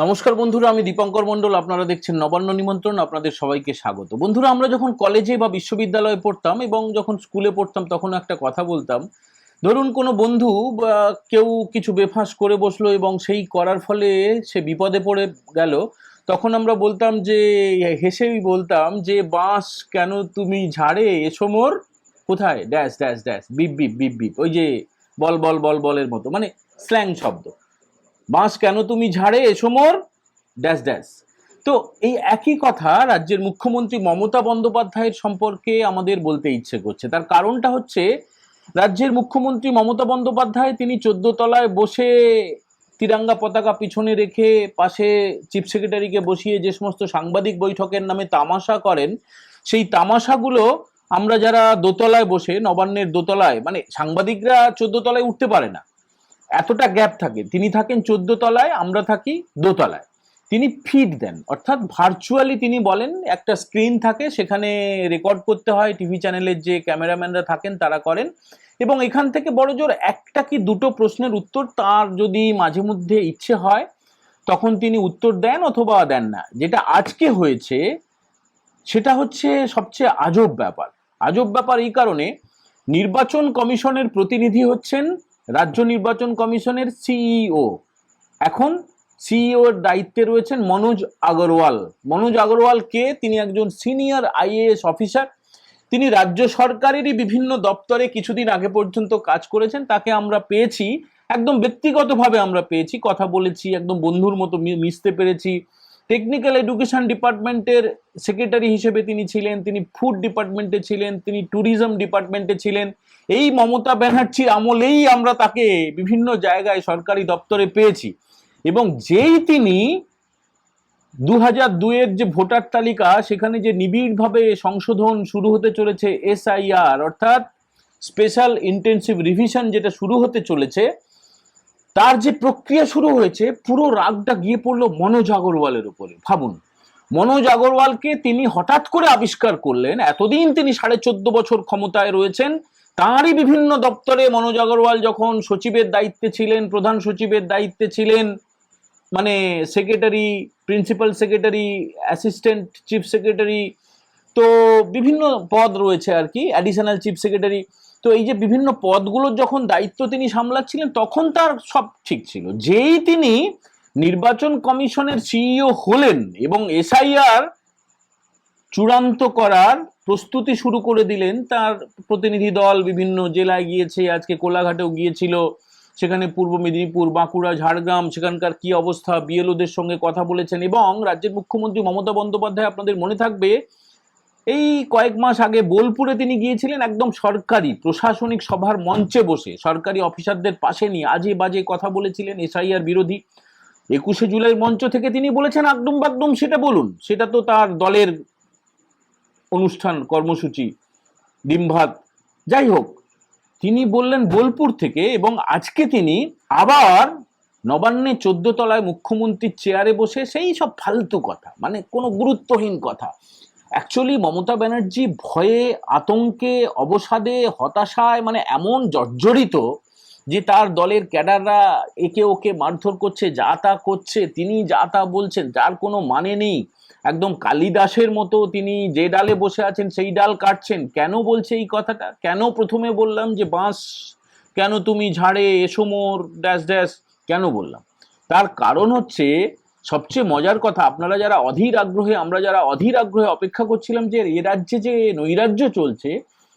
নমস্কার বন্ধুরা, আমি দীপঙ্কর মণ্ডল, আপনারা দেখছেন নবান্ন নিমন্ত্রণ, আপনাদের সবাইকে স্বাগত। বন্ধুরা, আমরা যখন কলেজে বা বিশ্ববিদ্যালয়ে পড়তাম এবং যখন স্কুলে পড়তাম, তখন একটা কথা বলতাম, ধরুন কোনো বন্ধু বা কেউ কিছু বেফাঁস করে বসল এবং সেই করার ফলে সে বিপদে পড়ে গেল, তখন আমরা বলতাম যে, হেসেই বলতাম যে, বাঁশ কেন তুমি ঝাড়ে? এসো মোর কোথায়? Dash dash dash, beep beep beep beep, ওই যে বল বল বল, বলের মতো। মানে স্ল্যাং শব্দ। বাঁশ কেন তুমি ঝাড়ে এসো মোর? Dash dash. তো এই একই কথা রাজ্যের মুখ্যমন্ত্রী মমতা বন্দ্যোপাধ্যায়ের সম্পর্কে আমাদের বলতে ইচ্ছে করছে। তার কারণটা হচ্ছে, রাজ্যের মুখ্যমন্ত্রী মমতা বন্দ্যোপাধ্যায় তিনি চোদ্দ তলায় বসে তিরাঙ্গা পতাকা পিছনে রেখে পাশে চিফ সেক্রেটারিকে বসিয়ে যে সমস্ত সাংবাদিক বৈঠকের নামে তামাশা করেন, সেই তামাশাগুলো আমরা যারা দোতলায় বসে, নবান্নের দোতলায় মানে সাংবাদিকরা চোদ্দ তলায় উঠতে পারে না। এতটা গ্যাপ থাকে। তিনি থাকেন চোদ্দ তলায়, আমরা থাকি দোতলায় তিনি ফিড দেন, অর্থাৎ ভার্চুয়ালি তিনি বলেন, একটা স্ক্রিন থাকে, সেখানে রেকর্ড করতে হয় টিভি চ্যানেলের যে ক্যামেরাম্যানরা থাকেন, তারা করেন। এবং এখান থেকে বড় জোর একটা কি দুটো প্রশ্নের উত্তর তার যদি মাঝে মধ্যে ইচ্ছে হয়, তখন তিনি উত্তর দেন অথবা দেন না। যেটা আজকে হয়েছে, সেটা হচ্ছে সবচেয়ে আজব ব্যাপার। আজব ব্যাপার এই কারণে, নির্বাচন কমিশনের প্রতিনিধি হচ্ছেন রাজ্য নির্বাচন কমিশনের সিইও এখন সিইওর দায়িত্বে রয়েছেন মনোজ আগরওয়াল। মনোজ আগরওয়াল কে? তিনি একজন সিনিয়র আইএএস অফিসার। তিনি রাজ্য সরকারেরই বিভিন্ন দপ্তরে কিছুদিন আগে পর্যন্ত কাজ করেছেন। তাকে আমরা পেয়েছি, একদম ব্যক্তিগতভাবে আমরা পেয়েছি। কথা বলেছি, একদম বন্ধুর মতো মিশতে পেরেছি। টেকনিক্যাল এডুকেশন ডিপার্টমেন্টের সেক্রেটারি হিসেবে তিনি ছিলেন, তিনি ফুড ডিপার্টমেন্টে ছিলেন, তিনি ট্যুরিজম ডিপার্টমেন্টে ছিলেন। এই মমতা ব্যানার্জির আমলেই আমরা তাকে বিভিন্ন জায়গায় সরকারি দপ্তরে পেয়েছি। এবং যেই তিনি দু হাজার দুয়ের যে ভোটার তালিকা, সেখানে যে নিবিড়ভাবে সংশোধন শুরু হতে চলেছে এসআইআর, অর্থাৎ স্পেশাল ইন্টেন্সিভ রিভিশন যেটা শুরু হতে চলেছে, তার যে প্রক্রিয়া শুরু হয়েছে, পুরো রাগটা গিয়ে পড়ল মনোজ আগরওয়ালের উপরে। ভাবুন, মনোজ আগরওয়ালকে তিনি হঠাৎ করে আবিষ্কার করলেন, এতদিন তিনি সাড়ে চোদ্দ বছর ক্ষমতায় রয়েছেন তাঁরই বিভিন্ন দপ্তরে মনোজ আগরওয়াল যখন সচিবের দায়িত্বে ছিলেন, প্রধান সচিবের দায়িত্বে ছিলেন মানে secretary, principal secretary, assistant chief secretary, তো বিভিন্ন পদ রয়েছে আর কি, অ্যাডিশনাল চিফ সেক্রেটারি, তো এই যে বিভিন্ন পদগুলোর যখন দায়িত্ব তিনি সামলাচ্ছিলেন, তখন তার সব ঠিক ছিল। যেই তিনি নির্বাচন কমিশনের সিইও হলেন এবং এসআইআর চূড়ান্ত করার প্রস্তুতি শুরু করে দিলেন তার প্রতিনিধি দল। বিভিন্ন জেলায় গিয়েছে, আজকে কোলাঘাটেও গিয়েছিল, সেখানে পূর্ব মেদিনীপুর, বাঁকুড়া, ঝাড়গ্রাম, সেখানকার কি অবস্থা বিএলওদের সঙ্গে কথা বলেছেন এবং রাজ্যের মুখ্যমন্ত্রী মমতা বন্দ্যোপাধ্যায়, আপনাদের মনে থাকবে, এই কয়েক মাস আগে বোলপুরে তিনি গিয়েছিলেন একদম সরকারি প্রশাসনিক সভার মঞ্চে বসে। সরকারি অফিসারদের পাশে নিয়ে আজে বাজে কথা বলেছিলেন এসআইআর বিরোধী। একুশে জুলাই মঞ্চ থেকে তিনি বলেছেন, একদম বাকদম সেটা বলুন। সেটা তো তার দলের অনুষ্ঠান, কর্মসূচি, ডিমভাত, যাই হোক, তিনি বললেন বোলপুর থেকে এবং আজকে তিনি আবার নবান্নে চোদ্দ তলায় মুখ্যমন্ত্রীর চেয়ারে বসে সেই সব ফালতু কথা মানে কোনো গুরুত্বহীন কথা। অ্যাকচুয়ালি মমতা ব্যানার্জি ভয়ে, আতঙ্কে, অবসাদে, হতাশায় মানে এমন জর্জরিত যে তার দলের ক্যাডাররা একে ওকে মারধর করছে, যা তা করছে, তিনি যা তা বলছেন, যার কোনো মানে নেই। একদম কালিদাসের মতো তিনি যে ডালে বসে আছেন, সেই ডাল কাটছেন। কেন বলছে এই কথাটা? কেন প্রথমে বললাম যে বাঁশ? কেন তুমি ঝাড়ে এসো মোর, ড্যাশ ড্যাশ? কেন বললাম? তার কারণ হচ্ছে, সবচেয়ে মজার কথা, আপনারা যারা অধীর আগ্রহে, আমরা যারা অধীর আগ্রহে অপেক্ষা করছিলাম যে এ রাজ্যে যে নৈরাজ্য চলছে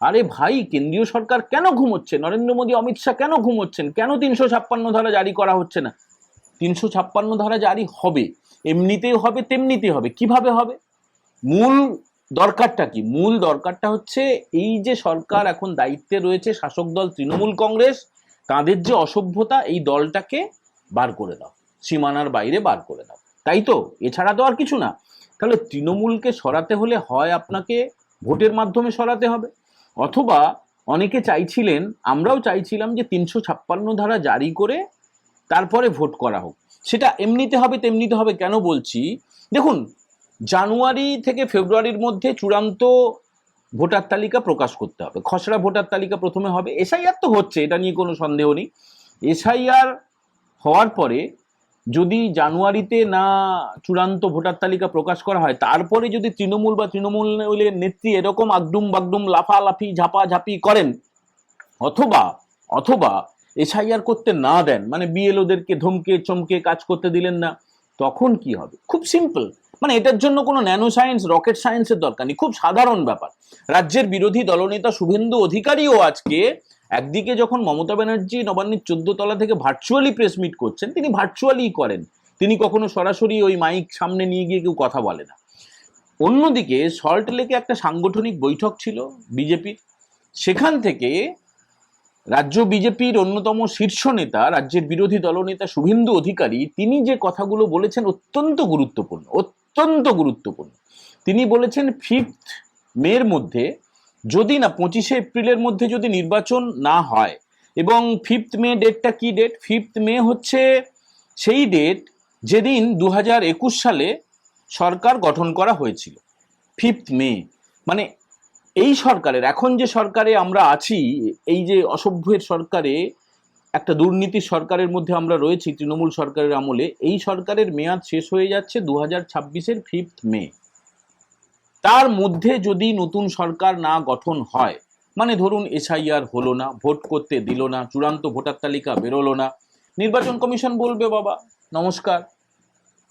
আরে ভাই, কেন্দ্রীয় সরকার কেন ঘুমোচ্ছে? নরেন্দ্র মোদী, অমিত শাহ কেন ঘুমোচ্ছেন? কেন তিনশো ছাপ্পান্ন ধারা জারি করা হচ্ছে না? তিনশো ছাপ্পান্ন ধারা জারি হবে। এমনিতেই হবে, তেমনিতেই হবে। কীভাবে হবে? মূল দরকারটা কি? মূল দরকারটা হচ্ছে এই যে সরকার এখন দায়িত্বে রয়েছে শাসক দল তৃণমূল কংগ্রেস, তাদের যে অসভ্যতা, এই দলটাকে বার করে দাও। সীমানার বাইরে বার করে দাও। তাই তো? এছাড়া তো আর কিছু না। তাহলে তৃণমূলকে সরাতে হলে হয় আপনাকে ভোটের মাধ্যমে সরাতে হবে। অথবা অনেকে চাইছিলেন, আমরাও চাইছিলাম যে তিনশো ছাপ্পান্ন ধারা জারি করে তারপরে ভোট করা হোক। সেটা এমনিতে হবে, তেমনিতে হবে কেন বলছি? দেখুন, জানুয়ারি থেকে ফেব্রুয়ারির মধ্যে চূড়ান্ত ভোটার তালিকা প্রকাশ করতে হবে। খসড়া ভোটার তালিকা প্রথমে হবে। এসআইআর তো হচ্ছে, এটা নিয়ে কোনো সন্দেহ নেই। এসআইআর হওয়ার পরে যদি জানুয়ারিতে না চূড়ান্ত ভোটার তালিকা প্রকাশ করা হয়, তারপরে যদি তৃণমূল বা তৃণমূলের নেত্রী এরকম আগডুম বাগডুম লাফালাফি, ঝাপাঝাপি করেন, অথবা অথবা এসআইআর করতে না দেন মানে বিএলওদেরকে ধমকে, চমকে কাজ করতে দিলেন না, তখন কি হবে? খুব সিম্পল মানে এটার জন্য কোনো ন্যানো সায়েন্স রকেট সায়েন্সের দরকার নেই। খুব সাধারণ ব্যাপার। রাজ্যের বিরোধী দলনেতা শুভেন্দু অধিকারীও আজকে একদিকে যখন মমতা ব্যানার্জি নবান্নের চোদ্দ তলা থেকে ভার্চুয়ালি প্রেস মিট করছেন, তিনি ভার্চুয়ালি করেন। তিনি কখনো সরাসরি ওই মাইক সামনে নিয়ে গিয়ে কেউ কথা বলে না। অন্যদিকে সল্ট লেকে একটা সাংগঠনিক বৈঠক ছিল বিজেপির। সেখান থেকে রাজ্য বিজেপির অন্যতম শীর্ষ নেতা, রাজ্যের বিরোধী দলনেতা শুভেন্দু অধিকারী, তিনি যে কথাগুলো বলেছেন অত্যন্ত গুরুত্বপূর্ণ অত্যন্ত গুরুত্বপূর্ণ। তিনি বলেছেন ফিফথ মের মধ্যে যদি না, পঁচিশে এপ্রিলের মধ্যে যদি নির্বাচন না হয়, এবং ফিফথ মে ডেটটা কি ডেট ফিফথ মে হচ্ছে সেই ডেট যেদিন দু হাজার একুশ সালে সরকার গঠন করা হয়েছিল ফিফথ মে মানে এই সরকারের, এখন যে সরকারে আমরা আছি, এই যে অসভ্যের সরকারে, একটা দুর্নীতির সরকারের মধ্যে আমরা রয়েছি, তৃণমূল সরকারের আমলে, এই সরকারের মেয়াদ শেষ হয়ে যাচ্ছে দু হাজার ছাব্বিশের ফিফথ মে তার মধ্যে যদি নতুন সরকার না গঠন হয় মানে ধরুন এসআইআর হলো না, ভোট করতে দিল না, চূড়ান্ত ভোটার তালিকা বেরোলো না, নির্বাচন কমিশন বলবে, বাবা, নমস্কার,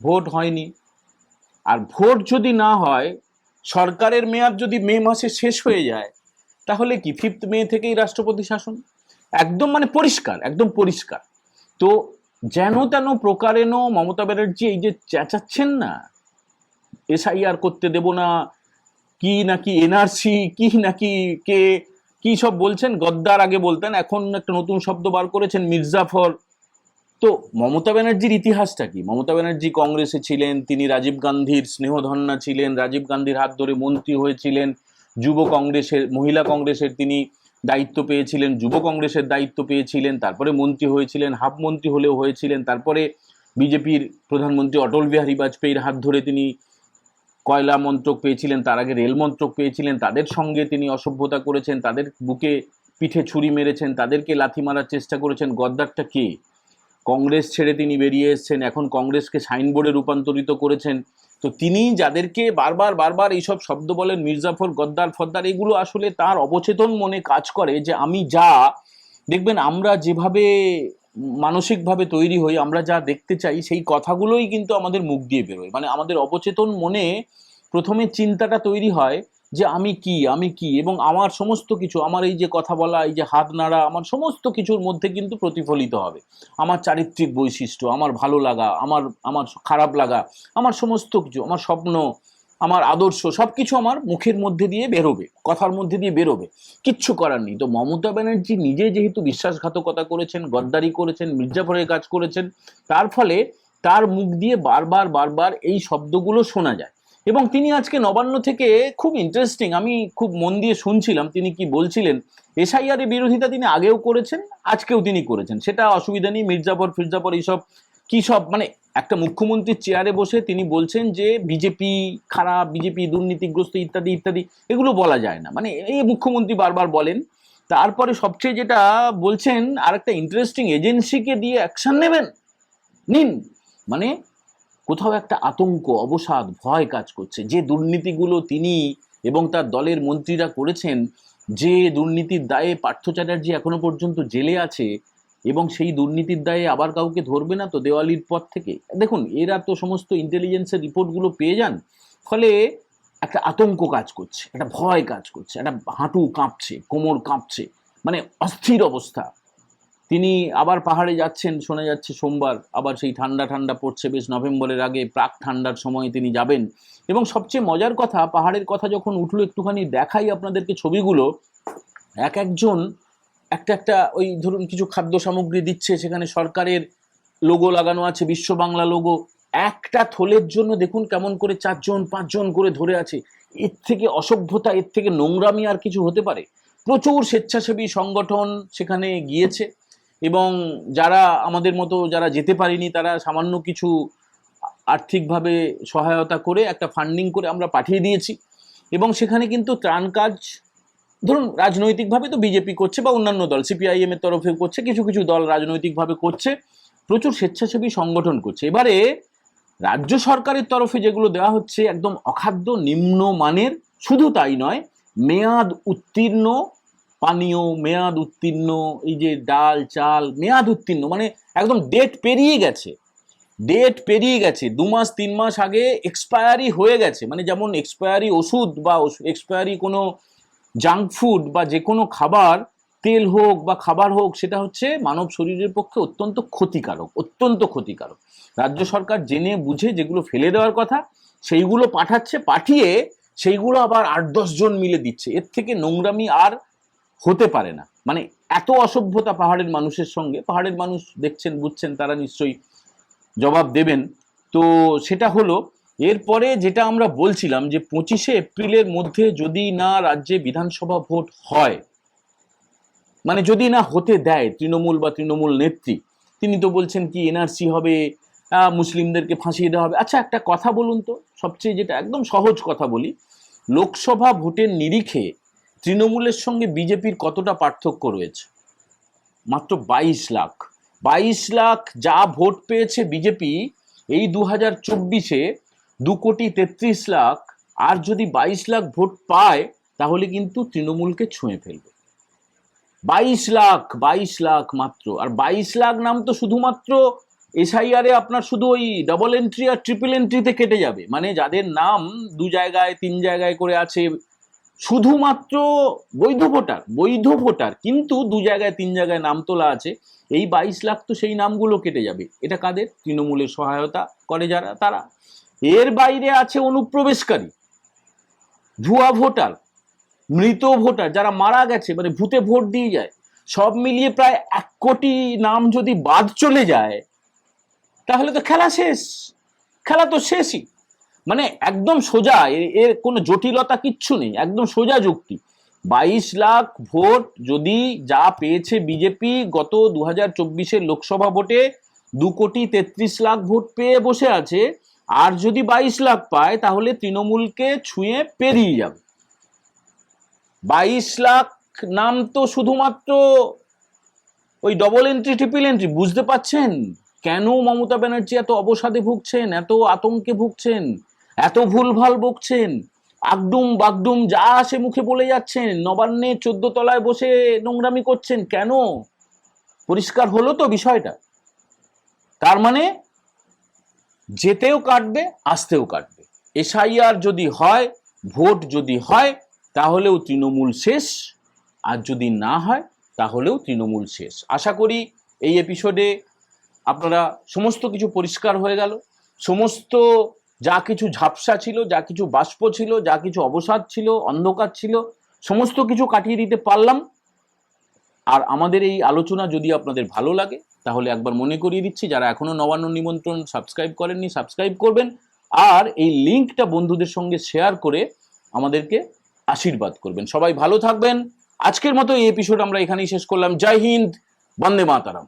ভোট হয়নি। আর ভোট যদি না হয়, সরকারের মেয়াদ যদি মে মাসে শেষ হয়ে যায়, তাহলে কি ফিফথ মে থেকেই রাষ্ট্রপতি শাসন? একদম মানে পরিষ্কার, একদম পরিষ্কার। তো যেন তেন প্রকারেণ মমতা ব্যানার্জি এই যে চেঁচাচ্ছেন না, এসআইআর করতে দেব না কি নাকি এনআরসি কি নাকি কে, কি সব বলছেন? গদ্দার আগে বলতেন, এখন একটা নতুন শব্দ বার করেছেন মির্জাফর। তো মমতা ব্যানার্জির ইতিহাসটা কি? মমতা ব্যানার্জি কংগ্রেসে ছিলেন, তিনি রাজীব গান্ধীর স্নেহধন্যা ছিলেন, রাজীব গান্ধীর হাত ধরে মন্ত্রী হয়েছিলেন, যুব কংগ্রেসের, মহিলা কংগ্রেসের তিনি দায়িত্ব পেয়েছিলেন, যুব কংগ্রেসের দায়িত্ব পেয়েছিলেন, তারপরে মন্ত্রী হয়েছিলেন, হাফ মন্ত্রী হলেও হয়েছিলেন, তারপরে বিজেপির প্রধানমন্ত্রী অটল বিহারী বাজপেয়ীর হাত ধরে তিনি কয়লা মন্ত্রক পেয়েছিলেন, তার আগে রেল মন্ত্রক পেয়েছিলেন, তাদের সঙ্গে তিনি অসভ্যতা করেছেন, তাদের বুকে পিঠে ছুরি মেরেছেন, তাদেরকে লাথি মারার চেষ্টা করেছেন, গদ্দারটা কে? কংগ্রেস ছেড়ে তিনি বেরিয়ে এসেছেন, এখন কংগ্রেসকে সাইনবোর্ডে রূপান্তরিত করেছেন। তো তিনি যাদেরকে বারবার বারবার এইসব শব্দ বলেন, মির্জাফর, গদ্দার, ফদ্দার, এগুলো আসলে তার অবচেতন মনে কাজ করে যে আমি যা, দেখবেন আমরা যেভাবে মানসিকভাবে তৈরি হই, আমরা যা দেখতে চাই, সেই কথাগুলোই কিন্তু আমাদের মুখ দিয়ে বেরোয়। মানে আমাদের অবচেতন মনে প্রথমে চিন্তাটা তৈরি হয় যে, আমি কি আমি কি? এবং আমার সমস্ত কিছু, আমার এই যে কথা বলা, এই যে হাত নাড়া, আমার সমস্ত কিছুর মধ্যে কিন্তু প্রতিফলিত হবে। আমার চারিত্রিক বৈশিষ্ট্য, আমার ভালো লাগা, আমার আমার খারাপ লাগা, আমার সমস্ত কিছু, আমার স্বপ্ন আমার আদর্শ সব কিছু আমার মুখের মধ্যে দিয়ে বেরোবে, কথার মধ্যে দিয়ে বেরোবে, কিচ্ছু করার নেই। তো মমতা ব্যানার্জি নিজে যেহেতু বিশ্বাসঘাতকতা করেছেন, গদ্দারি করেছেন মির্জাফরের কাজ করেছেন, তার ফলে তার মুখ দিয়ে বারবার বারবার এই শব্দগুলো শোনা যায়। এবং তিনি আজকে নবান্ন থেকে খুব ইন্টারেস্টিং আমি খুব মন দিয়ে শুনছিলাম, তিনি কি বলছিলেন, এসআইআর এর বিরোধিতা তিনি আগেও করেছেন, আজকেও তিনি করেছেন। সেটা অসুবিধা নেই মির্জাফর ফিরজাফর এইসব কি সব মানে একটা মুখ্যমন্ত্রীর চেয়ারে বসে তিনি বলছেন যে বিজেপি খারাপ বিজেপি দুর্নীতিগ্রস্ত ইত্যাদি ইত্যাদি, এগুলো বলা যায় না। মানে এই মুখ্যমন্ত্রী বারবার বলেন, তারপরে সবচেয়ে যেটা বলছেন আর একটা ইন্টারেস্টিং এজেন্সিকে দিয়ে অ্যাকশন নেবেন? নিন। মানে কোথাও একটা আতঙ্ক, অবসাদ, ভয় কাজ করছে। যে দুর্নীতিগুলো তিনি এবং তার দলের মন্ত্রীরা করেছেন, যে দুর্নীতির দায়ে পার্থ চ্যাটার্জি এখনও পর্যন্ত জেলে আছে এবং সেই দুর্নীতির দায়ে আবার কাউকে ধরবে না তো দেওয়ালির পর থেকে। দেখুন, এরা তো সমস্ত ইন্টেলিজেন্সের রিপোর্টগুলো পেয়ে যান, ফলে একটা আতঙ্ক কাজ করছে, একটা ভয় কাজ করছে, একটা হাঁটু কাঁপছে, কোমর কাঁপছে মানে অস্থির অবস্থা। তিনি আবার পাহাড়ে যাচ্ছেন, শোনা যাচ্ছে সোমবার, আবার সেই ঠান্ডা ঠান্ডা পড়ছে, বেশ নভেম্বরের আগে প্রাক ঠান্ডার সময় তিনি যাবেন। এবং সবচেয়ে মজার কথা, পাহাড়ের কথা যখন উঠল, একটুখানি দেখাই আপনাদেরকে ছবিগুলো, এক একজন একটা একটা ওই ধরুন কিছু খাদ্য সামগ্রী দিচ্ছে, সেখানে সরকারের লোগো লাগানো আছে, বিশ্ব বাংলা লোগো একটা থলের জন্য দেখুন কেমন করে চারজন, পাঁচজন করে ধরে আছে। এর থেকে অসভ্যতা, এর থেকে নোংরামি আর কিছু হতে পারে? প্রচুর স্বেচ্ছাসেবী সংগঠন সেখানে গিয়েছে এবং যারা আমাদের মতো যারা যেতে পারিনি, তারা সামান্য কিছু আর্থিকভাবে সহায়তা করে একটা ফান্ডিং করে আমরা পাঠিয়ে দিয়েছি। এবং সেখানে কিন্তু ত্রাণ কাজ ধরুন, রাজনৈতিকভাবে তো বিজেপি করছে বা অন্যান্য দল সিপিআইএম এর তরফে করছে, কিছু কিছু দল রাজনৈতিকভাবে করছে, প্রচুর স্বেচ্ছাসেবী সংগঠন করছে। এবারে রাজ্য সরকারের তরফে যেগুলো দেওয়া হচ্ছে, একদম অখাদ্য, নিম্ন মানের, শুধু তাই নয়, মেয়াদ উত্তীর্ণ, পানীয় মেয়াদ উত্তীর্ণ, এই যে ডাল, চাল, মেয়াদ উত্তীর্ণ মানে একদম ডেট পেরিয়ে গেছে। ডেট পেরিয়ে গেছে, দু মাস, তিন মাস আগে এক্সপায়ারি হয়ে গেছে। মানে যেমন এক্সপায়ারি ওষুধ বা এক্সপায়ারি কোনো জাঙ্ক ফুড বা যে কোনো খাবার, তেল হোক বা খাবার হোক, সেটা হচ্ছে মানব শরীরের পক্ষে অত্যন্ত ক্ষতিকারক অত্যন্ত ক্ষতিকারক। রাজ্য সরকার জেনে বুঝে যেগুলো ফেলে দেওয়ার কথা, সেইগুলো পাঠাচ্ছে, পাঠিয়ে সেইগুলো আবার আট জন মিলে দিচ্ছে। এর থেকে নোংরামি আর হতে পারে না। মানে এত অসভ্যতা পাহাড়ের মানুষের সঙ্গে, পাহাড়ের মানুষ দেখছেন, বুঝছেন, তারা নিশ্চয়ই জবাব দেবেন। তো সেটা হলো এরপরে যেটা আমরা বলছিলাম যে পঁচিশে এপ্রিলের মধ্যে যদি না রাজ্যে বিধানসভা ভোট হয় মানে যদি না হতে দেয় তৃণমূল বা তৃণমূল নেত্রী, তিনি তো বলছেন কি এনআরসি হবে মুসলিমদেরকে ফাঁসিয়ে দেওয়া হবে। আচ্ছা একটা কথা বলুন তো, সবচেয়ে যেটা একদম সহজ কথা বলি, লোকসভা ভোটের নিরিখে তৃণমূলের সঙ্গে বিজেপির কতটা পার্থক্য রয়েছে? মাত্র বাইশ লাখ। বাইশ লাখ যা ভোট পেয়েছে বিজেপি, এই দু হাজার চব্বিশে দু কোটি তেত্রিশ লাখ, আর যদি বাইশ লাখ ভোট পায়, তাহলে কিন্তু তৃণমূলকে ছুঁয়ে ফেলবে। বাইশ লাখ বাইশ লাখ মাত্র, আর বাইশ লাখ নাম তো শুধুমাত্র এসআইআরে আপনার শুধু ওই ডবল এন্ট্রি আর ট্রিপল এন্ট্রিতে কেটে যাবে। মানে যাদের নাম দু জায়গায়, তিন জায়গায় করে আছে, শুধুমাত্র বৈধ ভোটার বৈধ ভোটার, কিন্তু দু জায়গায়, তিন জায়গায় নাম তোলা আছে, এই বাইশ লাখ তো সেই নামগুলো কেটে যাবে। এটা কাদের? তৃণমূলের সহায়তা করে যারা, তারা। এর বাইরে আছে অনুপ্রবেশকারী, ভুয়া ভোটার, মৃত ভোটার যারা মারা গেছে মানে ভূতে ভোট দিয়ে যায়, সব মিলিয়ে প্রায় এক কোটি নাম যদি বাদ চলে যায়, তাহলে তো খেলা শেষ, খেলা তো শেষই। মানে একদম সোজা এর- কোনো জটিলতা কিচ্ছু নেই, একদম সোজা যুক্তি। বাইশ লাখ ভোট যদি যা পেয়েছে বিজেপি গত দু হাজার লোকসভা ভোটে, দু কোটি তেত্রিশ লাখ ভোট পেয়ে বসে আছে আর যদি বাইশ লাখ পায়, তাহলে তৃণমূলকে ছুঁয়ে পেরিয়ে যাবে। বাইশ লাখ নাম তো শুধুমাত্র ওই ডবল এন্ট্রি ট্রিপল এন্ট্রি বুঝতে পাচ্ছেন কেন মমতা ব্যানার্জি এত অবসাদে ভুগছেন, এত আতঙ্কে ভুগছেন, এত ভুলভাল বকছেন? আগডুম বাগডুম যা সে মুখে বলে যাচ্ছেন, নবান্নে চোদ্দ তলায় বসে নোংরামি করছেন কেন? পরিষ্কার হলো তো বিষয়টা। তার মানে যেতেও কাটবে, আসতেও কাটবে। এসআইআর যদি হয়, ভোট যদি হয়, তাহলেও তৃণমূল শেষ। আর যদি না হয়, তাহলেও তৃণমূল শেষ। আশা করি এই এপিসোডে আপনারা সমস্ত কিছু পরিষ্কার হয়ে গেল। সমস্ত যা কিছু ঝাপসা ছিল, যা কিছু বাষ্প ছিল, যা কিছু অবসাদ ছিল, অন্ধকার ছিল, সমস্ত কিছু কাটিয়ে দিতে পারলাম। আর আমাদের এই আলোচনা যদি আপনাদের ভালো লাগে তাহলে একবার মনে করিয়ে দিচ্ছি, যারা এখনও নবান্ন নিমন্ত্রণ সাবস্ক্রাইব করেননি সাবস্ক্রাইব করবেন। আর এই লিঙ্কটা বন্ধুদের সঙ্গে শেয়ার করে আমাদেরকে আশীর্বাদ করবেন। সবাই ভালো থাকবেন। আজকের মতো এই এপিসোড আমরা এখানেই শেষ করলাম। জয় হিন্দ, বন্দে মাতারাম।